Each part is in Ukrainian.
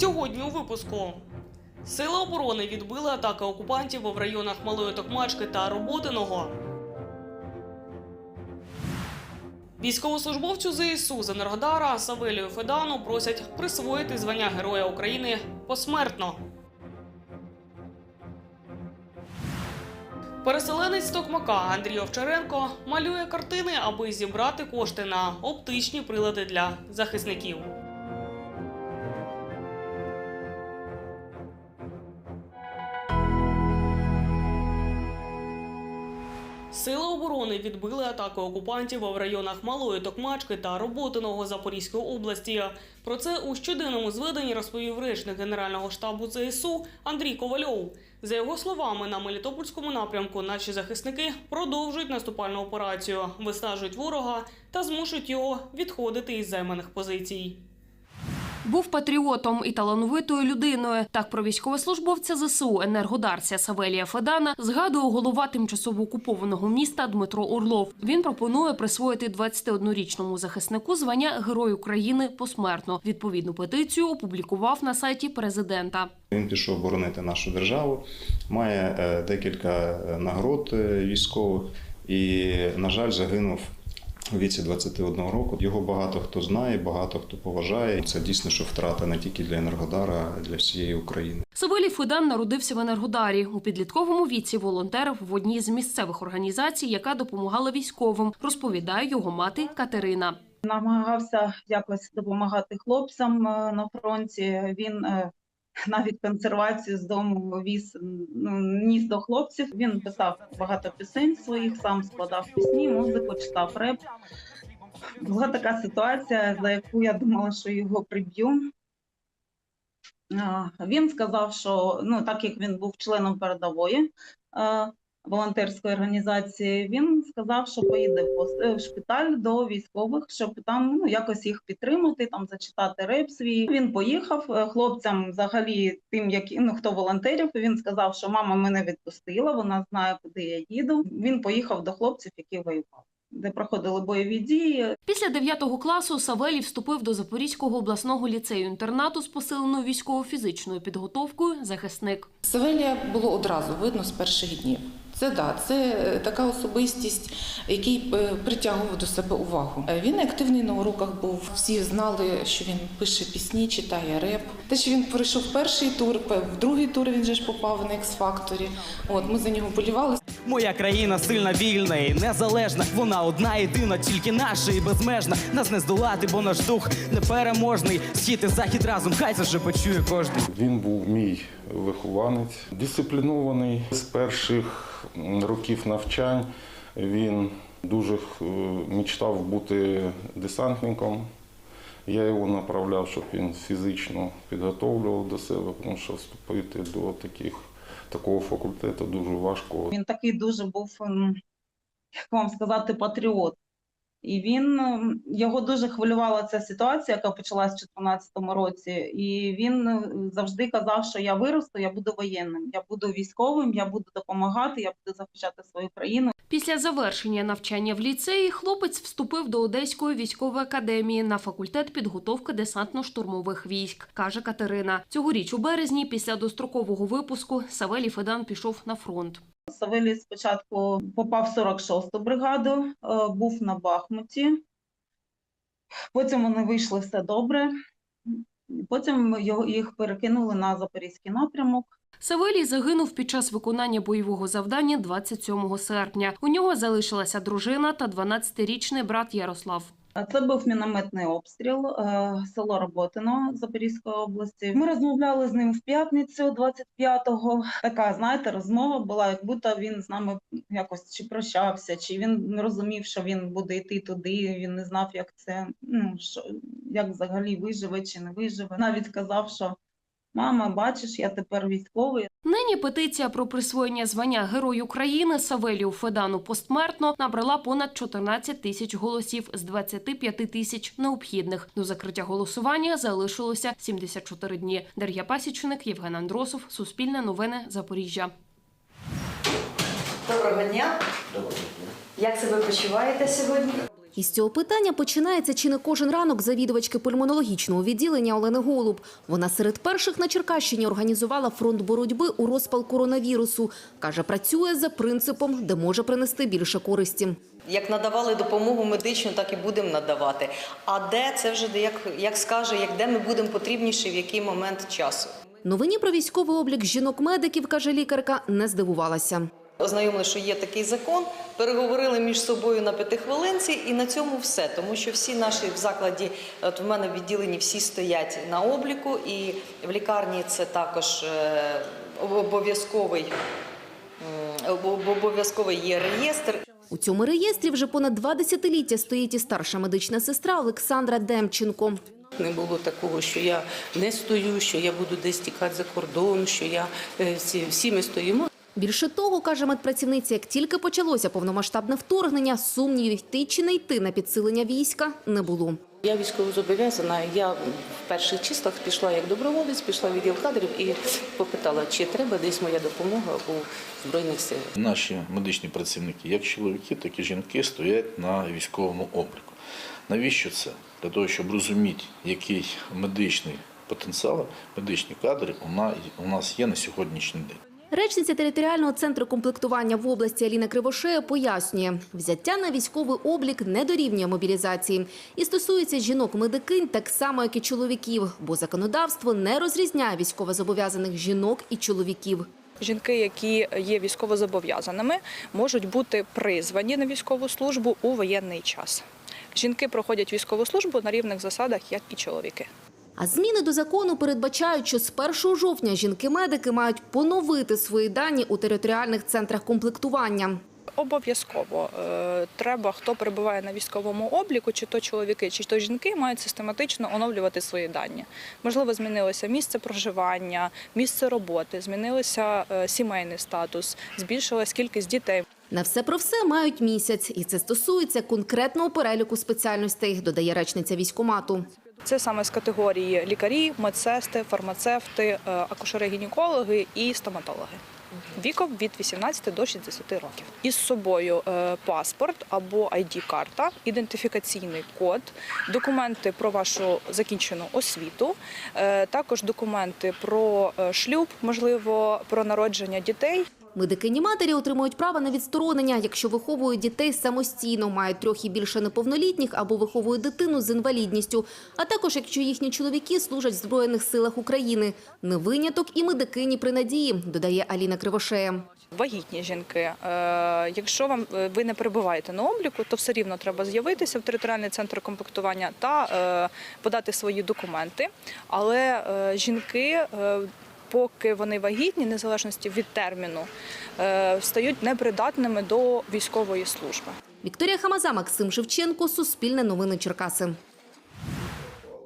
Сьогодні у випуску. Сили оборони відбили атаки окупантів в районах Малої Токмачки та Роботиного. Військовослужбовцю ЗСУ з Енергодара Савелію Федану просять присвоїти звання Героя України посмертно. Переселенець Токмака Андрій Овчаренко малює картини, аби зібрати кошти на оптичні прилади для захисників. Сили оборони відбили атаку окупантів в районах Малої Токмачки та Роботиного Запорізької області. Про це у щоденному зведенні розповів речник Генерального штабу ЗСУ Андрій Ковальов. За його словами, на Мелітопольському напрямку наші захисники продовжують наступальну операцію, виснажують ворога та змушують його відходити із займаних позицій. Був патріотом і талановитою людиною. Так про військовослужбовця ЗСУ енергодарця Савелія Федана згадує голова тимчасово окупованого міста Дмитро Орлов. Він пропонує присвоїти 21-річному захиснику звання Герой України посмертно. Відповідну петицію опублікував на сайті президента. Він пішов боронити нашу державу, має е, декілька е, нагород е, військових і, на жаль, загинув у віці 21 року. Його багато хто знає, багато хто поважає. Це дійсно, що втрата не тільки для Енергодара, а для всієї України. Савелій Федан народився в Енергодарі. У підлітковому віці волонтерив в одній з місцевих організацій, яка допомагала військовим, розповідає його мати Катерина. намагався якось допомагати хлопцям е, на фронті. Він е, навіть консервацію з дому віз ну, ніс до хлопців. Він писав багато пісень своїх, сам складав пісні, музику, читав реп. Була така ситуація, за яку я думала, що його приб'ю. Він сказав, що ну так як він був членом передової е, волонтерської організації, він сказав, що поїде в е, шпиталь до військових, щоб там ну якось їх підтримати, там зачитати реп свій. Він поїхав е, хлопцям, взагалі, тим, які ну хто волонтерів. Він сказав, що мама мене відпустила, вона знає, куди я їду. Він поїхав до хлопців, які воювали, де проходили бойові дії. Після 9 класу Савелій вступив до Запорізького обласного ліцею-інтернату з посиленою військово-фізичною підготовкою захисник. Савелія було одразу видно з перших днів. Це да, це е, така особистість, який е, притягував до себе увагу. Е, Він активний на уроках був. Всі знали, що він пише пісні, читає реп. Те, що він пройшов перший тур, в другий тур він же ж попав на X-Factor. От ми за нього болівали. Моя країна сильна, вільна і незалежна. Вона одна єдина, тільки наша і безмежна. Нас не здолати, бо наш дух непереможний. Схід і захід разом, хай це вже почує кожен. Він був мій вихованець, дисциплінований з перших років навчань. Він дуже е, мечтав бути десантником. Я його направляв, щоб він фізично підготовлював до себе, тому що вступити до таких, такого факультету дуже важко. Він такий дуже був, ем, як вам сказати, патріот. І він ем, його дуже хвилювала ця ситуація, яка почалась у 2014 році. І він е, завжди казав, що я виросту, я буду воєнним, я буду військовим, я буду допомагати, я буду захищати свою країну. Після завершення навчання в ліцеї хлопець вступив до Одеської військової академії на факультет підготовки десантно-штурмових військ, каже Катерина. Цьогоріч у березні, після дострокового випуску, Савелій Федан пішов на фронт. Савелій спочатку попав в 46-ту бригаду, е, був на Бахмуті. Потім вони вийшли все добре. Потім їх перекинули на Запорізький напрямок. Савелій загинув під час виконання бойового завдання 27 серпня. У нього залишилася дружина та 12-річний брат Ярослав. Це був мінометний обстріл, е, село Роботино Запорізької області. Ми розмовляли з ним в п'ятницю, 25-го. Така, знаєте, розмова була, як будто він з нами якось чи прощався, чи він розумів, що він буде йти туди. Він не знав, як це, ну що як взагалі виживе чи не виживе. Навіть казав, що мама, бачиш, я тепер військовий. Нині петиція про присвоєння звання Герой України Савелію Федану посмертно набрала понад 14 тисяч голосів з 25 тисяч необхідних. До закриття голосування залишилося 74 дні. Дар'я Пасічник, Євген Андросов, Суспільне новини, Запоріжжя. Доброго дня. Доброго дня. Як себе почуваєте сьогодні? І з цього питання починається чи не кожен ранок завідувачки пульмонологічного відділення Олени Голуб. Вона серед перших на Черкащині організувала фронт боротьби у розпал коронавірусу. Каже, працює за принципом, де може принести більше користі. Як надавали допомогу медичну, так і будемо надавати. А де це вже як, як скаже, як де ми будемо потрібніші, в який момент часу. Новині про військовий облік жінок-медиків, каже лікарка, не здивувалася. Ознайомили, що є такий закон, переговорили між собою на п'ятихвилинці, і на цьому все. Тому що всі наші в закладі, от в мене в відділенні всі стоять на обліку, і в лікарні це також е, обов'язковий, обов'язковий є реєстр. У цьому реєстрі вже понад два десятиліття стоїть і старша медична сестра Олександра Демченко. Не було такого, що я не стою, що я буду десь тікати за кордон, що я е, всі, всі ми стоїмо. Більше того, каже медпрацівниця, як тільки почалося повномасштабне вторгнення, сумнівів йти чи не йти на підсилення війська не було. Я військово зобов'язана. Я в перших числах пішла як доброволець, пішла в відділ кадрів і попитала, чи треба десь моя допомога у збройних силах. Наші медичні працівники, як чоловіки, так і жінки, стоять на військовому обліку. Навіщо це? Для того, щоб розуміти, який медичний потенціал, медичні кадри у на- у нас є на сьогоднішній день. Речниця територіального центру комплектування в області Аліна Кривошея пояснює, взяття на військовий облік не дорівнює мобілізації і стосується жінок-медикинь так само, як і чоловіків, бо законодавство не розрізняє військовозобов'язаних жінок і чоловіків. Жінки, які є військовозобов'язаними, можуть бути призвані на військову службу у воєнний час. Жінки проходять військову службу на рівних засадах, як і чоловіки. А зміни до закону передбачають, що з 1 жовтня жінки-медики мають поновити свої дані у територіальних центрах комплектування. Обов'язково е, треба, хто перебуває на військовому обліку, чи то чоловіки, чи то жінки, мають систематично оновлювати свої дані. Можливо, змінилося місце проживання, місце роботи, змінилося е, сімейний статус, збільшилась кількість дітей. На все про все мають місяць, і це стосується конкретного переліку спеціальностей, додає речниця військомату. Це саме з категорії лікарі, медсестри, фармацевти, е, акушери-гінекологи і стоматологи. Віком від 18 до 60 років. Із собою е, паспорт або ID-карта, ідентифікаційний код, документи про вашу закінчену освіту, е, також документи про шлюб, можливо, про народження дітей. Медикині матері отримують право на відсторонення, якщо виховують дітей самостійно, мають трьох і більше неповнолітніх або виховують дитину з інвалідністю, а також якщо їхні чоловіки служать в Збройних силах України. Не виняток і медикині при надії, додає Аліна Кривошея. Вагітні жінки, е, якщо вам е, ви не перебуваєте на обліку, то все рівно треба з'явитися в територіальний центр комплектування та е, подати свої документи. Але жінки, поки вони вагітні, незалежності від терміну, е, стають непридатними до військової служби. Вікторія Хамаза, Максим Шевченко, Суспільне новини Черкаси.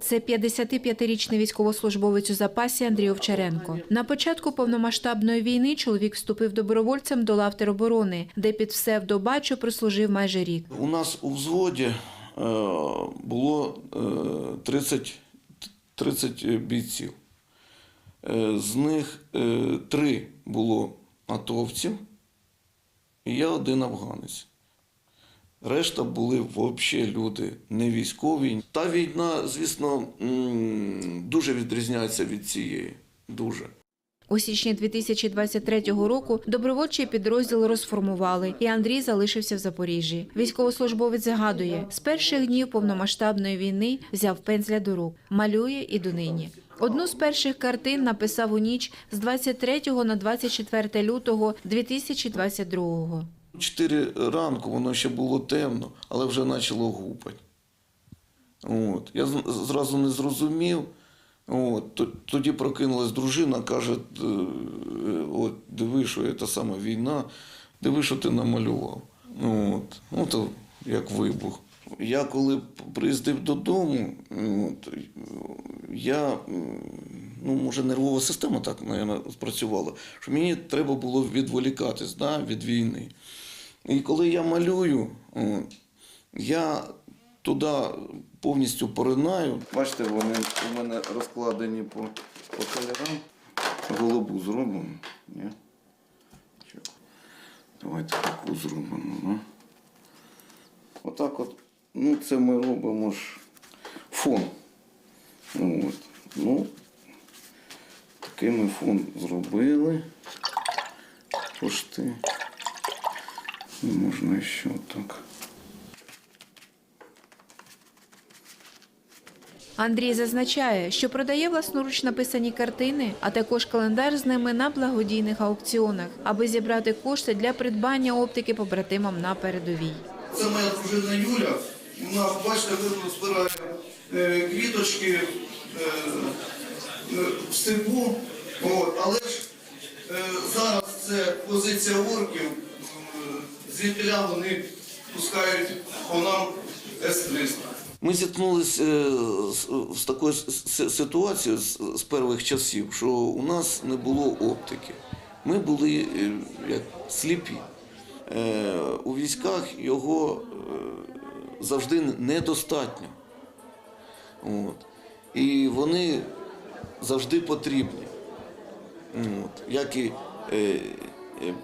Це 55-річний військовослужбовець у запасі Андрій Овчаренко. На початку повномасштабної війни чоловік вступив добровольцем до лав тероборони, де під псевдобачу прослужив майже рік. У нас у взводі е, було е, 30, 30 бійців. Е, З них е, три було атовців, і я один афганець. Решта були взагалі люди не військові. Та війна, звісно, дуже відрізняється від цієї. Дуже. У січні 2023 року добровольчий підрозділ розформували, і Андрій залишився в Запоріжжі. Військовослужбовець згадує, з перших днів повномасштабної війни взяв пензля до рук, малює і донині. Одну з перших картин написав у ніч з 23 на 24 лютого 2022-го. Чотири ранку воно ще було темно, але вже почало гупати. От. Я зразу не зрозумів. От. Тоді прокинулась дружина, каже: «Е, от, диви, що це саме війна, диви, що ти намалював. От. Ну, то як вибух. Я коли приїздив додому, от, я, ну, може, нервова система так, мабуть, спрацювала, що мені треба було відволікатись да, від війни. І коли я малюю, от, я туди повністю поринаю. Бачите, вони у мене розкладені по, по кольорам. Голубу зробимо. Ні? Давайте таку зробимо. Ну. Отак от Ну, це ми робимо ж фон. От. Ну, такий ми фон зробили. Пошти. Можна ще так. Андрій зазначає, що продає власноруч написані картини, а також календар з ними на благодійних аукціонах, аби зібрати кошти для придбання оптики побратимам на передовій. Це моя дружина Юля. Вона, бачите, видно, збирає е, квіточки е, е, в степу. Але ж зараз це позиція орків. Звідкиля вони пускають по нам С-300. Ми зіткнулися з, такою ситуацією з, перших часів, що у нас не було оптики. Ми були як сліпі. У військах його завжди недостатньо. От. І вони завжди потрібні. От. Як і е, е,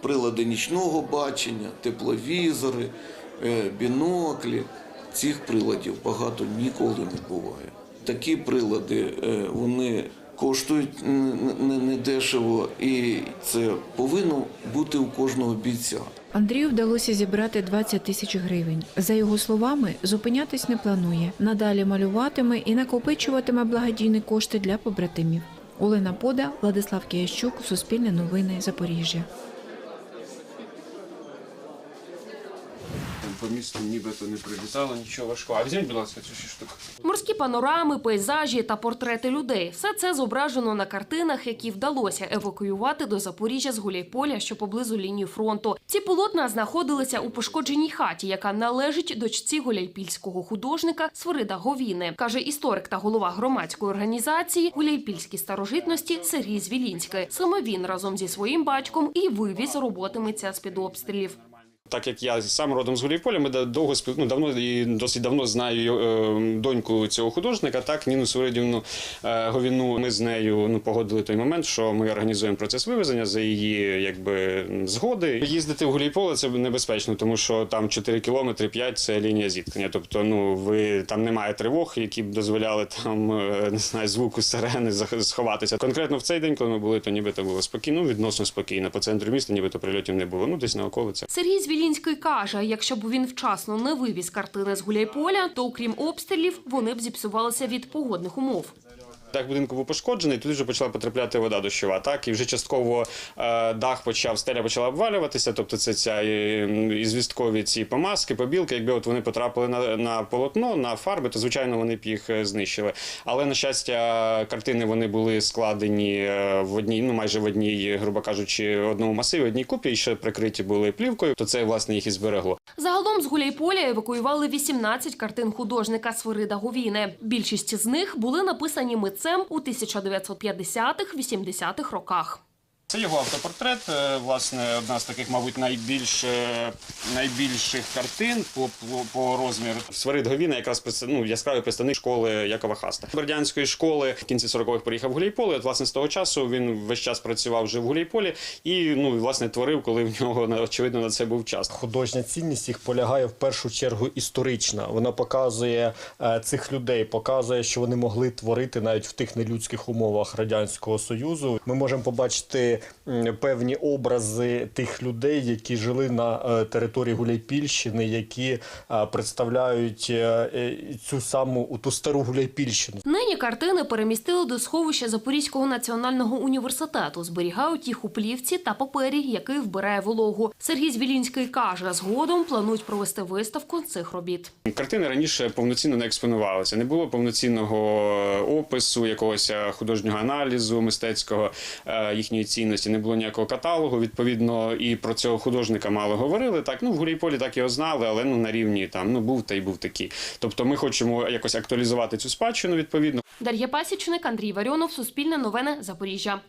прилади нічного бачення, тепловізори, е, біноклі. Цих приладів багато ніколи не буває. Такі прилади е, вони коштують недешево, і це повинно бути у кожного бійця. Андрію вдалося зібрати 20 тисяч гривень. За його словами, зупинятись не планує. Надалі малюватиме і накопичуватиме благодійні кошти для побратимів. Олена Пода, Владислав Киящук, Суспільне новини, Запоріжжя. По місту нібито не прилітало, нічого важкого. А візьміть, будь ласка, цю штуку. Морські панорами, пейзажі та портрети людей все це зображено на картинах, які вдалося евакуювати до Запоріжжя з Гуляйполя, що поблизу лінії фронту. Ці полотна знаходилися у пошкодженій хаті, яка належить дочці гуляйпільського художника Свирида Говіни, каже історик та голова громадської організації Гуляйпільські старожитності Сергій Звілінський. Саме він разом зі своїм батьком і вивіз роботи митця з під обстрілів. Так як я сам родом з Гуліполя, ми довго ну, давно і досить давно знаю е, доньку цього художника, так Ніну Свиридівну е, Говіну. Ми з нею ну погодили той момент, що ми організуємо процес вивезення за її якби згоди. Їздити в Гулійполе це небезпечно, тому що там 4 кілометри 5 – це лінія зіткнення. Тобто, ну ви там немає тривог, які б дозволяли там е, не знаю, звуку сирени сховатися. Конкретно в цей день, коли ми були, то нібито було спокійно, ну, відносно спокійно. По центру міста нібито прильотів не було. Ну десь на околицях. Сергій Звілінський каже, якщо б він вчасно не вивіз картини з Гуляйполя, то окрім обстрілів вони б зіпсувалися від погодних умов. Дах будинку був пошкоджений, туди вже почала потрапляти вода дощова. Так і вже частково е, дах почав, стеля почала обвалюватися. Тобто, це ця е, ізвісткові ці помазки, побілки. Якби от вони потрапили на, на полотно, на фарби, то звичайно вони б їх е, знищили. Але на щастя, картини вони були складені е, в одній, ну майже в одній, грубо кажучи, одному масиві, одній купі, і ще прикриті були плівкою. То це власне їх і зберегло. Загалом з Гуляйполя евакуювали 18 картин художника Свирида Говіни. Більшість з них були написані митцем у 1950-80-х роках. Це його автопортрет. е, Власне, одна з таких, мабуть, найбільш, е, найбільших картин по, по, по розміру. Свирид Говіна, якраз ну, яскравий представник школи Якова Хаста. Бердянської школи в кінці 40-х приїхав в Гуляйполе. От, власне, з того часу він весь час працював вже в Гуляйполі і ну, власне, творив, коли в нього на- очевидно на це був час. Художня цінність їх полягає в першу чергу історична. Вона показує е, цих людей, показує, що вони могли творити навіть в тих нелюдських умовах радянського союзу. Ми можемо побачити певні образи тих людей, які жили на е, території Гуляйпільщини, які е, представляють е, цю саму ту стару Гуляйпільщину. Нині картини перемістили до сховища Запорізького національного університету. Зберігають їх у плівці та папері, який вбирає вологу. Сергій Звілінський каже, згодом планують провести виставку цих робіт. Картини раніше повноцінно не експонувалися. Не було повноцінного опису, якогось художнього аналізу мистецького їхньої цінності. Не було ніякого каталогу. Відповідно, і про цього художника мало говорили. Так, ну в Гурійполі так його знали, але ну на рівні там ну був та й був такий. Тобто, ми хочемо якось актуалізувати цю спадщину. Відповідно. Дар'я Пасічник, Андрій Варіонов, Суспільне новини, Запоріжжя.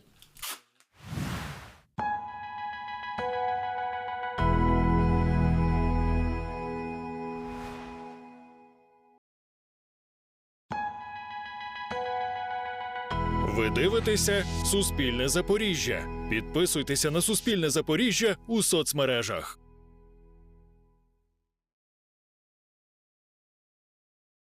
Дивитеся Суспільне Запоріжжя. Підписуйтеся на Суспільне Запоріжжя у соцмережах.